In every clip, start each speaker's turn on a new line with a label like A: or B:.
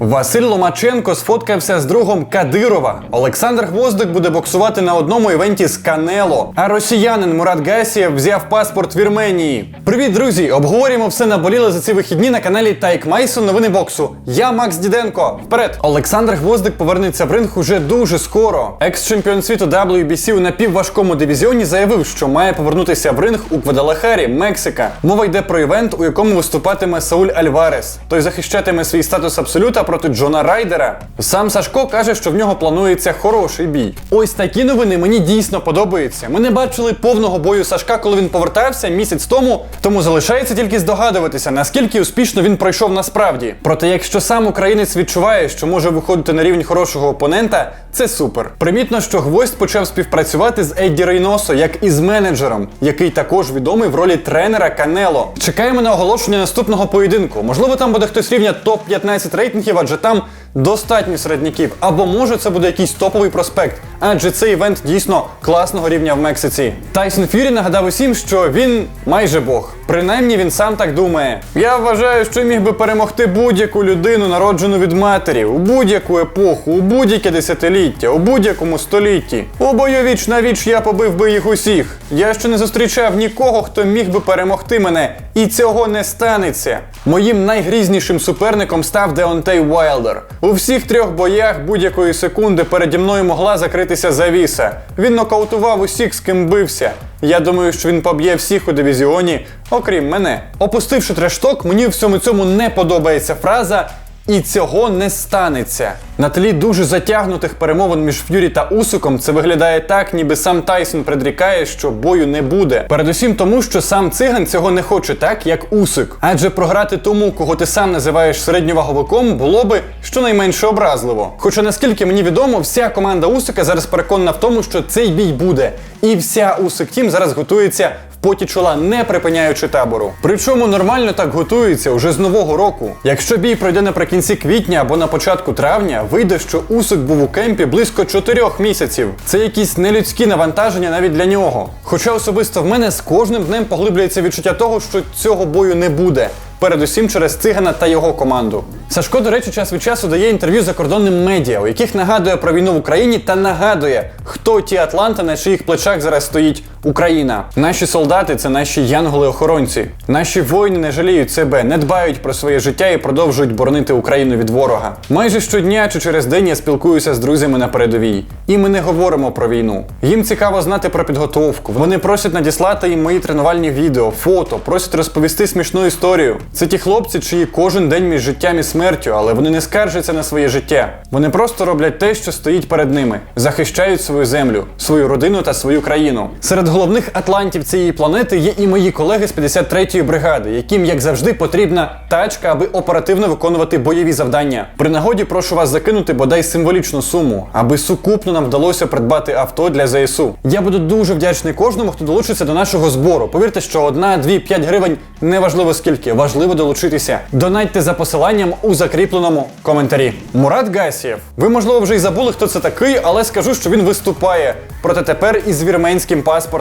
A: Василь Ломаченко сфоткався з другом Кадирова. Олександр Гвоздик буде боксувати на одному івенті з Канело. А росіянин Мурат Гасієв взяв паспорт Вірменії. Привіт, друзі! Обговорюємо все наболіло за ці вихідні на каналі Тайк Майсон. Новини боксу. Я Макс Діденко. Вперед! Олександр Гвоздик повернеться в ринг уже дуже скоро. Екс-чемпіон світу WBC у напівважкому дивізіоні заявив, що має повернутися в ринг у Гвадалахарі, Мексика. Мова йде про івент, у якому виступатиме Сауль Альварес. Той захищатиме свій статус абсолюта проти Джона Райдера. Сам Сашко каже, що в нього планується хороший бій. Ось такі новини мені дійсно подобаються. Ми не бачили повного бою Сашка, коли він повертався місяць тому, тому залишається тільки здогадуватися, наскільки успішно він пройшов насправді. Проте, якщо сам українець відчуває, що може виходити на рівень хорошого опонента, це супер. Примітно, що гвоздь почав співпрацювати з Едді Рейносо як із менеджером, який також відомий в ролі тренера Канело. Чекаємо на оголошення наступного поєдинку. Можливо, там буде хтось рівня топ-15 рейтингів, адже там достатньо середняків. Або може це буде якийсь топовий проспект, адже цей івент дійсно класного рівня в Мексиці. Тайсон Фюрі нагадав усім, що він майже Бог. Принаймні він сам так думає. Я вважаю, що міг би перемогти будь-яку людину, народжену від матері, у будь-яку епоху, у будь-яке десятиліття, у будь-якому столітті. У бою віч на віч я побив би їх усіх. Я ще не зустрічав нікого, хто міг би перемогти мене, і цього не станеться. Моїм найгрізнішим суперником став Деонтей Уайлдер. У всіх трьох боях будь-якої секунди переді мною могла закритися завіса. Він нокаутував усіх, з ким бився. Я думаю, що він поб'є всіх у дивізіоні, окрім мене. Опустивши трешток, мені в всьому цьому не подобається фраза. І цього не станеться. На тлі дуже затягнутих перемовин між Ф'юрі та Усиком це виглядає так, ніби сам Тайсон предрікає, що бою не буде. Передусім тому, що сам циган цього не хоче так, як Усик. Адже програти тому, кого ти сам називаєш середньоваговиком, було би щонайменше образливо. Хоча наскільки мені відомо, вся команда Усика зараз переконана в тому, що цей бій буде. І вся Усик Тім зараз готується поті чола, не припиняючи табору. Причому нормально так готується уже з нового року. Якщо бій пройде наприкінці квітня або на початку травня, вийде, що Усик був у кемпі близько чотирьох місяців. Це якісь нелюдські навантаження навіть для нього. Хоча особисто в мене з кожним днем поглиблюється відчуття того, що цього бою не буде. Передусім через цигана та його команду. Сашко, до речі, час від часу дає інтерв'ю закордонним медіа, у яких нагадує про війну в Україні та нагадує, хто ті Атланти, на чиїх плечах зараз стоїть Україна. Наші солдати це наші янголи-охоронці. Наші воїни не жаліють себе, не дбають про своє життя і продовжують боронити Україну від ворога. Майже щодня чи через день я спілкуюся з друзями на передовій. І ми не говоримо про війну. Їм цікаво знати про підготовку. Вони просять надіслати їм мої тренувальні відео, фото, просять розповісти смішну історію. Це ті хлопці, чиї кожен день між життям і смертю, але вони не скаржаться на своє життя. Вони просто роблять те, що стоїть перед ними, захищають свою землю, свою родину та свою країну. Серед головних атлантів цієї планети є і мої колеги з 53-ї бригади, яким, як завжди, потрібна тачка, аби оперативно виконувати бойові завдання. При нагоді прошу вас закинути бодай символічну суму, аби сукупно нам вдалося придбати авто для ЗСУ. Я буду дуже вдячний кожному, хто долучиться до нашого збору. Повірте, що одна, дві, п'ять гривень неважливо скільки, важливо долучитися. Донайте за посиланням у закріпленому коментарі. Мурат Гасієв. Ви, можливо, вже й забули, хто це такий, але скажу, що він виступає. Проте тепер із вірменським паспортом.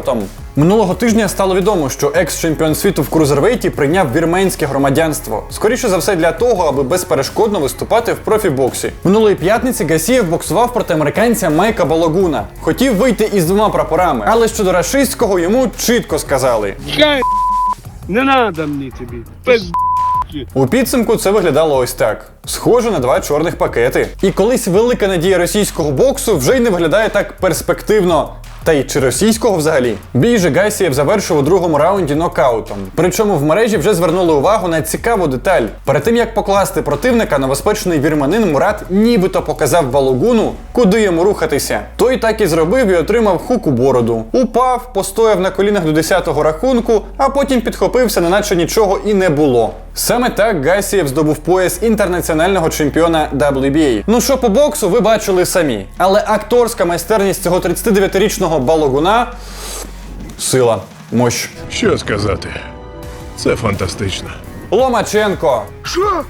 A: Минулого тижня стало відомо, що екс-чемпіон світу в крузервейті прийняв вірменське громадянство. Скоріше за все для того, аби безперешкодно виступати в профібоксі. Минулої п'ятниці Гасієв боксував проти американця Майка Балагуна. Хотів вийти із двома прапорами, але щодо рашистського йому чітко сказали.
B: Чекай, не надо мені тобі. Пиз...
A: У підсумку це виглядало ось так: схоже на два чорних пакети. І колись велика надія російського боксу вже й не виглядає так перспективно. Та й чи російського взагалі? Бій же Гасієв завершив у другому раунді нокаутом. Причому в мережі вже звернули увагу на цікаву деталь. Перед тим як покласти противника, новоспечений вірманин Мурат нібито показав балугуну, куди йому рухатися. Той так і зробив і отримав хук у бороду. Упав, постояв на колінах до 10-го рахунку, а потім підхопився, неначе нічого і не було. Саме так Гасієв здобув пояс інтернаціонального чемпіона WBA. Ну що по боксу, ви бачили самі. Але акторська майстерність цього 39-річного балогуна сила, мощ.
C: Що сказати? Це фантастично.
A: Ломаченко.
B: Що?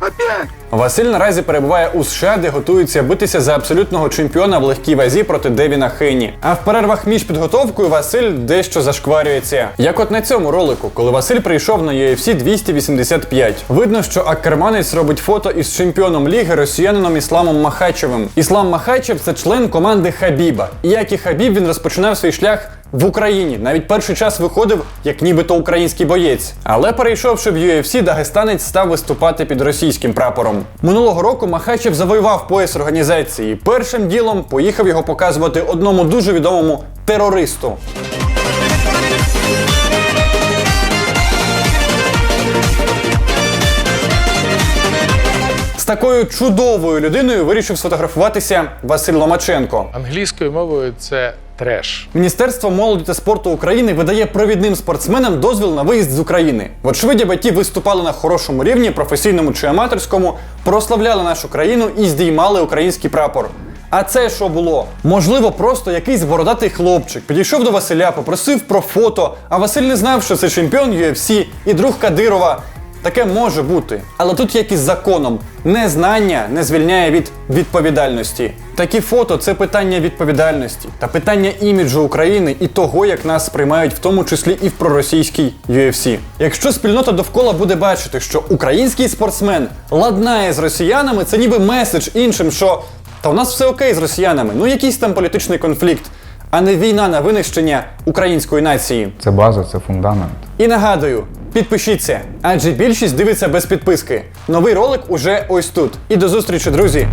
B: Опять?
A: Василь наразі перебуває у США, де готується битися за абсолютного чемпіона в легкій вазі проти Девіна Хейні. А в перервах між підготовкою Василь дещо зашкварюється. Як от на цьому ролику, коли Василь прийшов на UFC 285. Видно, що Аккерманець робить фото із чемпіоном ліги росіянином Ісламом Махачевим. Іслам Махачев це член команди Хабіба. І як і Хабіб, він розпочинав свій шлях в Україні. Навіть перший час виходив як нібито український боєць. Але перейшовши в UFC, дагестанець став виступати під російським прапором. Минулого року Махачев завоював пояс організації. Першим ділом поїхав його показувати одному дуже відомому терористу. З такою чудовою людиною вирішив сфотографуватися Василь Ломаченко.
C: Англійською мовою це треш.
A: Міністерство молоді та спорту України видає провідним спортсменам дозвіл на виїзд з України. Вочевидь, ті виступали на хорошому рівні, професійному чи аматорському, прославляли нашу країну і здіймали український прапор. А це що було? Можливо, просто якийсь бородатий хлопчик підійшов до Василя, попросив про фото, а Василь не знав, що це чемпіон UFC і друг Кадирова. Таке може бути. Але тут як із законом, незнання не звільняє від відповідальності. Такі фото це питання відповідальності та питання іміджу України і того, як нас сприймають, в тому числі і в проросійській UFC. Якщо спільнота довкола буде бачити, що український спортсмен ладнає з росіянами, це ніби меседж іншим, що та у нас все окей з росіянами, ну якийсь там політичний конфлікт, а не війна на винищення української нації.
D: Це база, це фундамент.
A: І нагадую, підпишіться, адже більшість дивиться без підписки. Новий ролик уже ось тут. І до зустрічі, друзі!